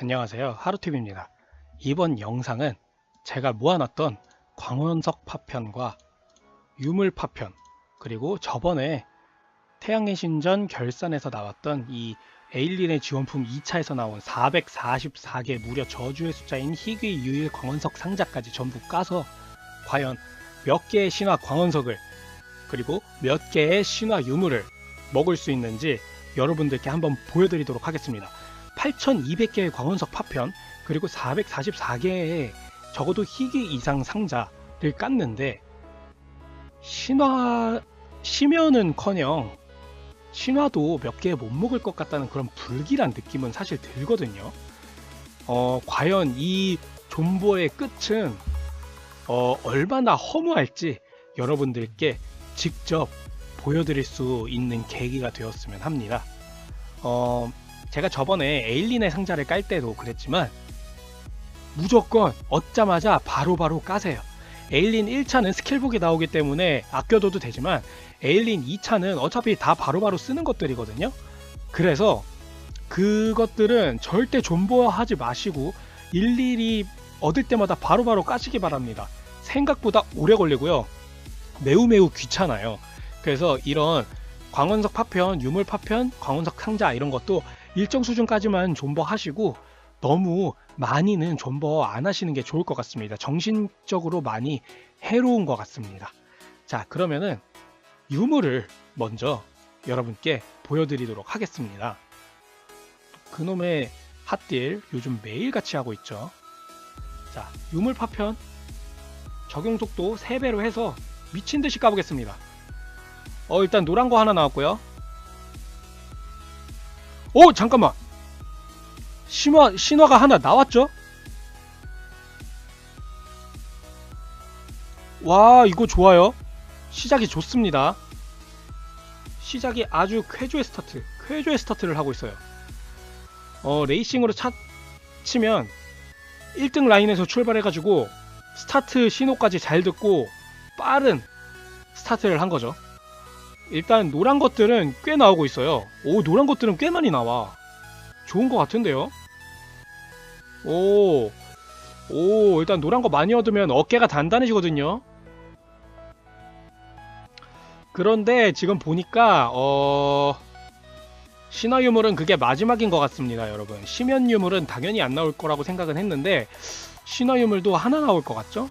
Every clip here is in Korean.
안녕하세요. 하루팁입니다. 이번 영상은 제가 모아놨던 광원석 파편과 유물 파편, 그리고 저번에 태양의 신전 결산에서 나왔던 이 에일린의 지원품 2차에서 나온 444개 무려 저주의 숫자인 희귀 유일 광원석 상자까지 전부 까서 과연 몇 개의 신화 광원석을 그리고 몇 개의 신화 유물을 먹을 수 있는지 여러분들께 한번 보여드리도록 하겠습니다. 8,200개의 광원석 파편 그리고 444개의 적어도 희귀 이상 상자를 깠는데 신화 심연은커녕 신화도 몇 개 못 먹을 것 같다는 그런 불길한 느낌은 사실 들거든요. 어, 과연 이 존버의 끝은 어, 얼마나 허무할지 여러분들께 직접 보여드릴 수 있는 계기가 되었으면 합니다. 어, 제가 저번에 에일린의 상자를 깔 때도 그랬지만 무조건 얻자마자 바로 바로 까세요. 에일린 1차는 스킬북이 나오기 때문에 아껴둬도 되지만 에일린 2차는 어차피 다 바로바로 쓰는 것들이거든요. 그래서 그것들은 절대 존버하지 마시고 일일이 얻을 때마다 바로 바로 까시기 바랍니다. 생각보다 오래 걸리고요. 매우 매우 귀찮아요. 그래서 이런 광원석 파편, 유물 파편, 광원석 상자 이런 것도 일정 수준까지만 존버하시고 너무 많이는 존버 안 하시는 게 좋을 것 같습니다. 정신적으로 많이 해로운 것 같습니다. 자, 그러면은 유물을 먼저 여러분께 보여드리도록 하겠습니다. 그놈의 핫딜 요즘 매일같이 하고 있죠. 자, 유물 파편 적용 속도 3배로 해서 미친 듯이 까보겠습니다. 어, 일단 노란 거 하나 나왔고요. 오, 잠깐만. 신화, 신화가 하나 나왔죠? 와, 이거 좋아요. 시작이 좋습니다. 시작이 아주 쾌조의 스타트, 쾌조의 스타트를 하고 있어요. 어, 레이싱으로 차, 치면 1등 라인에서 출발해가지고 스타트 신호까지 잘 듣고 빠른 스타트를 한 거죠. 일단 노란 것들은 꽤 나오고 있어요. 오, 노란 것들은 꽤 많이 나와. 좋은 것 같은데요? 오, 오, 일단 노란 거 많이 얻으면 어깨가 단단해지거든요. 그런데 지금 보니까, 어, 신화 유물은 그게 마지막인 것 같습니다, 여러분. 심연 유물은 당연히 안 나올 거라고 생각은 했는데, 신화 유물도 하나 나올 것 같죠?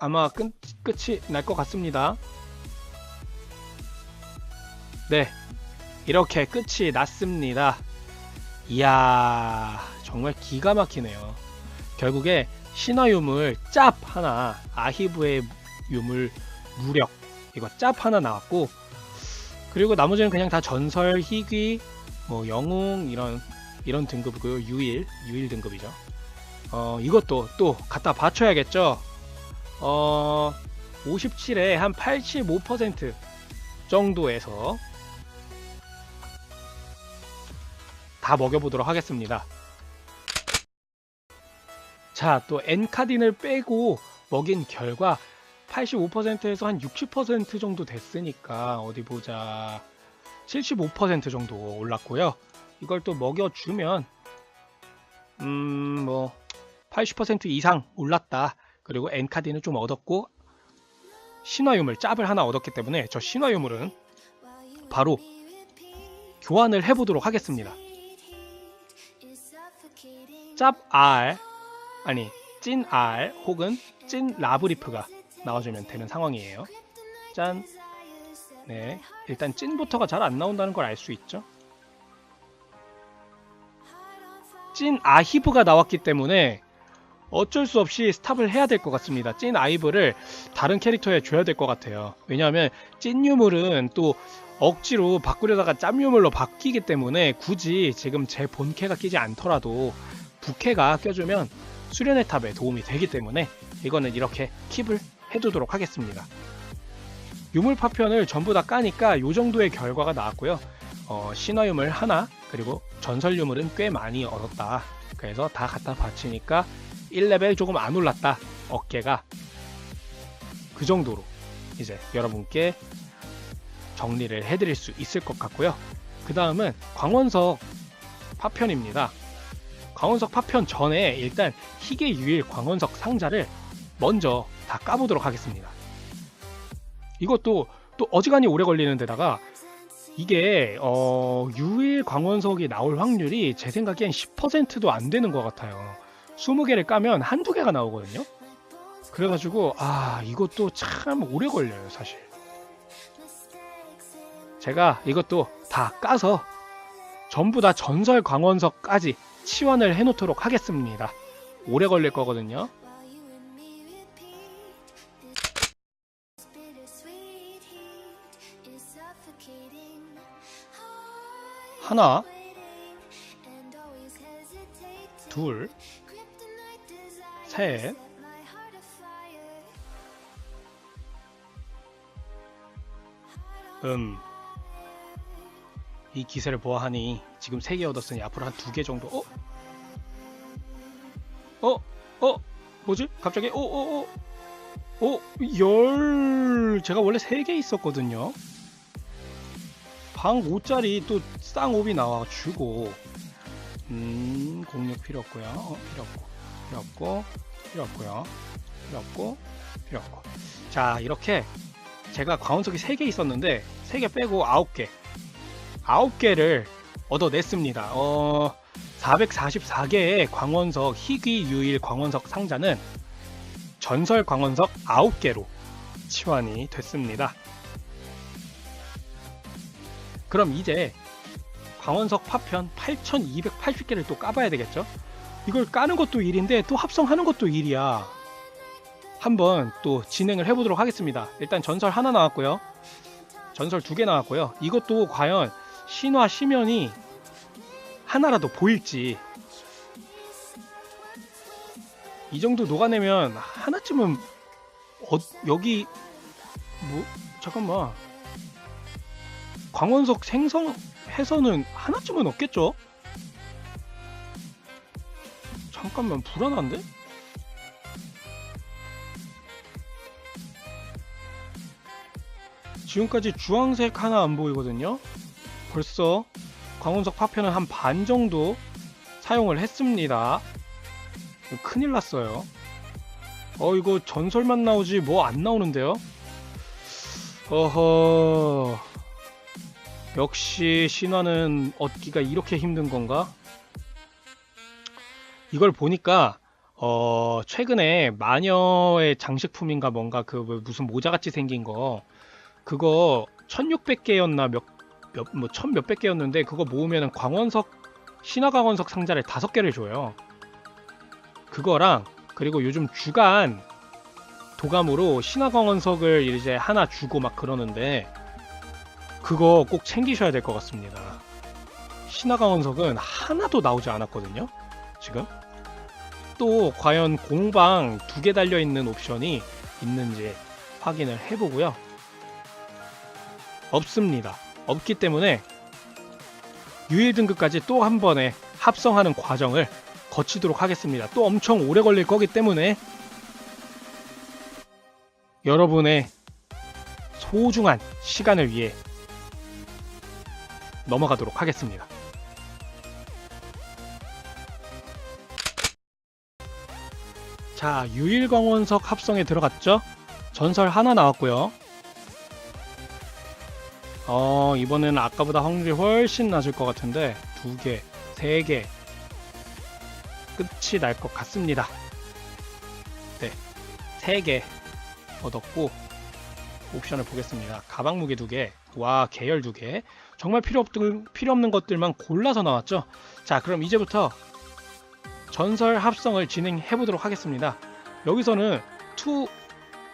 아마 끝, 끝이 날 것 같습니다. 네. 이렇게 끝이 났습니다. 이야, 정말 기가 막히네요. 결국에 신화 유물 짭 하나, 아히브의 유물 무력, 이거 짭 하나 나왔고, 그리고 나머지는 그냥 다 전설, 희귀, 뭐 영웅, 이런, 이런 등급이고요. 유일, 유일 등급이죠. 어, 이것도 또 갖다 받쳐야겠죠. 어, 57에 한 85% 정도에서 다 먹여보도록 하겠습니다. 자, 또 엔카딘을 빼고 먹인 결과 85%에서 한 60% 정도 됐으니까 어디 보자. 75% 정도 올랐고요. 이걸 또 먹여주면 음, 뭐 80% 이상 올랐다. 그리고 엔카딘을 좀 얻었고 신화유물 짭을 하나 얻었기 때문에 저 신화유물은 바로 교환을 해보도록 하겠습니다. 짭 R 아니 찐 R 혹은 찐 라브리프가 나와주면 되는 상황이에요. 짠. 네, 일단 찐부터가 잘 안 나온다는 걸 알 수 있죠. 찐 아히브가 나왔기 때문에 어쩔 수 없이 스탑을 해야 될 것 같습니다. 찐 아이브를 다른 캐릭터에 줘야 될 것 같아요. 왜냐하면 찐 유물은 또 억지로 바꾸려다가 짬 유물로 바뀌기 때문에 굳이 지금 제 본캐가 끼지 않더라도 부캐가 껴주면 수련의 탑에 도움이 되기 때문에 이거는 이렇게 킵을 해두도록 하겠습니다. 유물 파편을 전부 다 까니까 이 정도의 결과가 나왔고요. 어, 신화 유물 하나 그리고 전설 유물은 꽤 많이 얻었다. 그래서 다 갖다 바치니까 1레벨 조금 안 올랐다. 어깨가 그 정도로 이제 여러분께 정리를 해드릴 수 있을 것 같고요. 그 다음은 광원석 파편입니다. 광원석 파편 전에 일단 희계 유일 광원석 상자를 먼저 다 까보도록 하겠습니다. 이것도 또 어지간히 오래 걸리는 데다가 이게 어, 유일 광원석이 나올 확률이 제 생각엔 10%도 안 되는 것 같아요. 20개를 까면 한두 개가 나오거든요. 그래가지고 아 이것도 참 오래 걸려요 사실. 제가 이것도 다 까서 전부 다 전설 광원석까지 치환을 해놓도록 하겠습니다. 오래 걸릴 거거든요. 하나, 둘, 셋, 음. 이 기세를 보아하니 지금 3개 얻었으니 앞으로 한 2개 정도 어? 어? 어? 뭐지? 갑자기 어? 어? 어? 어? 열 제가 원래 3개 있었거든요 방 5짜리 또 쌍옵이 나와주고 음 공략 필요 없고요 어, 필요 없고 필요 없고 필요 없고요 필요 없고 필요 없고 자 이렇게 제가 광원석이 3개 있었는데 3개 빼고 9개 9개를 얻어냈습니다. 어, 444개의 광원석 희귀 유일 광원석 상자는 전설 광원석 9개로 치환이 됐습니다. 그럼 이제 광원석 파편 8280개를 또 까봐야 되겠죠? 이걸 까는 것도 일인데 또 합성하는 것도 일이야. 한번 또 진행을 해보도록 하겠습니다. 일단 전설 하나 나왔고요. 전설 두 개 나왔고요. 이것도 과연 신화 시면이 하나라도 보일지 이 정도 녹아내면 하나쯤은 어, 여기 뭐 잠깐만 광원석 생성해서는 하나쯤은 없겠죠? 잠깐만 불안한데? 지금까지 주황색 하나 안 보이거든요. 벌써 광원석 파편은 한 반 정도 사용을 했습니다. 큰일 났어요. 어 이거 전설만 나오지 뭐 안 나오는데요? 어허 역시 신화는 얻기가 이렇게 힘든 건가? 이걸 보니까 어 최근에 마녀의 장식품인가 뭔가 그 무슨 모자같이 생긴 거 그거 1600개였나 몇 몇, 뭐, 천 몇백 개였는데, 그거 모으면 광원석, 신화 광원석 상자를 다섯 개를 줘요. 그거랑, 그리고 요즘 주간 도감으로 신화 광원석을 이제 하나 주고 막 그러는데, 그거 꼭 챙기셔야 될 것 같습니다. 신화 광원석은 하나도 나오지 않았거든요? 지금? 또, 과연 공방 두 개 달려 있는 옵션이 있는지 확인을 해보고요. 없습니다. 없기 때문에 유일 등급까지 또 한 번에 합성하는 과정을 거치도록 하겠습니다. 또 엄청 오래 걸릴 거기 때문에 여러분의 소중한 시간을 위해 넘어가도록 하겠습니다. 자, 유일광원석 합성에 들어갔죠? 전설 하나 나왔고요. 어, 이번에는 아까보다 확률이 훨씬 낮을 것 같은데 두 개, 세 개 끝이 날 것 같습니다. 네, 세 개 얻었고 옵션을 보겠습니다. 가방 무게 두 개, 와 계열 두 개. 정말 필요 없는 필요 없는 것들만 골라서 나왔죠. 자, 그럼 이제부터 전설 합성을 진행해 보도록 하겠습니다. 여기서는 투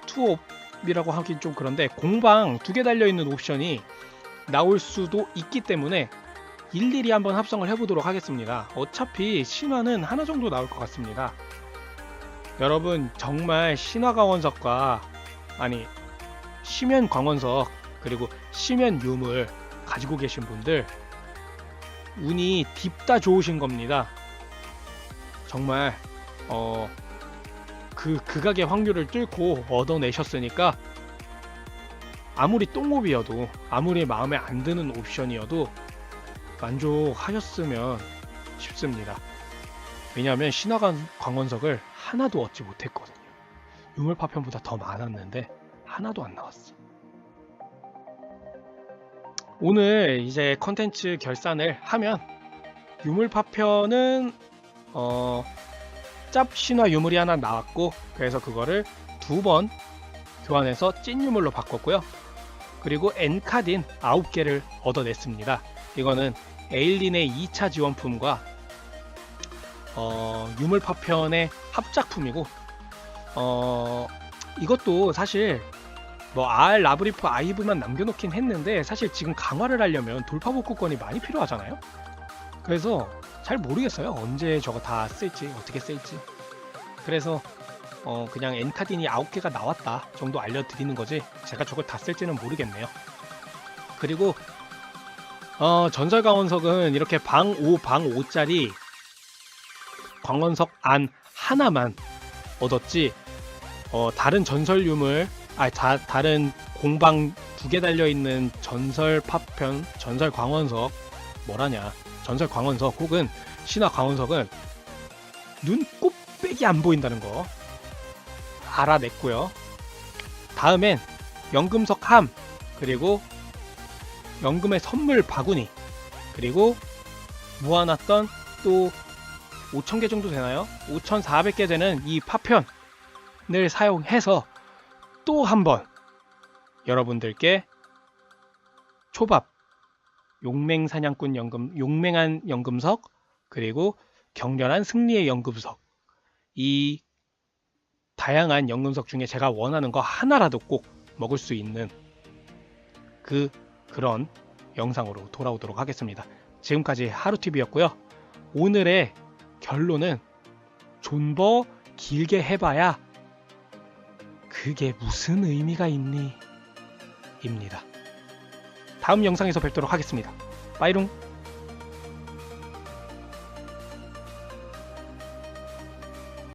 투옵이라고 하긴 좀 그런데 공방 두 개 달려 있는 옵션이 나올 수도 있기 때문에 일일이 한번 합성을 해보도록 하겠습니다. 어차피 신화는 하나 정도 나올 것 같습니다. 여러분 정말 신화 강원석과 아니 시면 광원석 그리고 시면 유물 가지고 계신 분들 운이 딥다 좋으신 겁니다. 정말 어, 그 극악의 확률을 뚫고 얻어내셨으니까 아무리 똥옵이어도 아무리 마음에 안 드는 옵션이어도 만족하셨으면 싶습니다. 왜냐하면 신화관 광원석을 하나도 얻지 못했거든요. 유물 파편보다 더 많았는데 하나도 안 나왔어. 오늘 이제 컨텐츠 결산을 하면 유물 파편은 어, 짭 신화 유물이 하나 나왔고 그래서 그거를 두 번 교환해서 찐 유물로 바꿨고요. 그리고 엔카딘 9개를 얻어냈습니다. 이거는 에일린의 2차 지원품과 어, 유물 파편의 합작품이고 어, 이것도 사실 뭐 R 라브리프 아이브만 남겨놓긴 했는데 사실 지금 강화를 하려면 돌파 복구권이 많이 필요하잖아요. 그래서 잘 모르겠어요. 언제 저거 다 쓸지 어떻게 쓸지. 그래서 어, 그냥 엔카딘이 9개가 나왔다 정도 알려드리는 거지 제가 저걸 다 쓸지는 모르겠네요. 그리고 어, 전설 광원석은 이렇게 방 5, 방 5짜리 광원석 안 하나만 얻었지 어, 다른 전설 유물 아 다, 다른 공방 두 개 달려 있는 전설 파편 전설 광원석 뭐라냐 전설 광원석 혹은 신화 광원석은 눈 곱빼기 안 보인다는 거 알아냈고요. 다음엔 연금석 함 그리고 연금의 선물 바구니 그리고 모아놨던 또 5,000개 정도 되나요? 5,400개 되는 이 파편을 사용해서 또 한번 여러분들께 초밥 용맹 사냥꾼 연금 용맹한 연금석 그리고 격렬한 승리의 연금석 이 다양한 연금석 중에 제가 원하는 거 하나라도 꼭 먹을 수 있는 그 그런 영상으로 돌아오도록 하겠습니다. 지금까지 하루TV였고요. 오늘의 결론은 존버 길게 해봐야 그게 무슨 의미가 있니? 입니다. 다음 영상에서 뵙도록 하겠습니다. 빠이룽!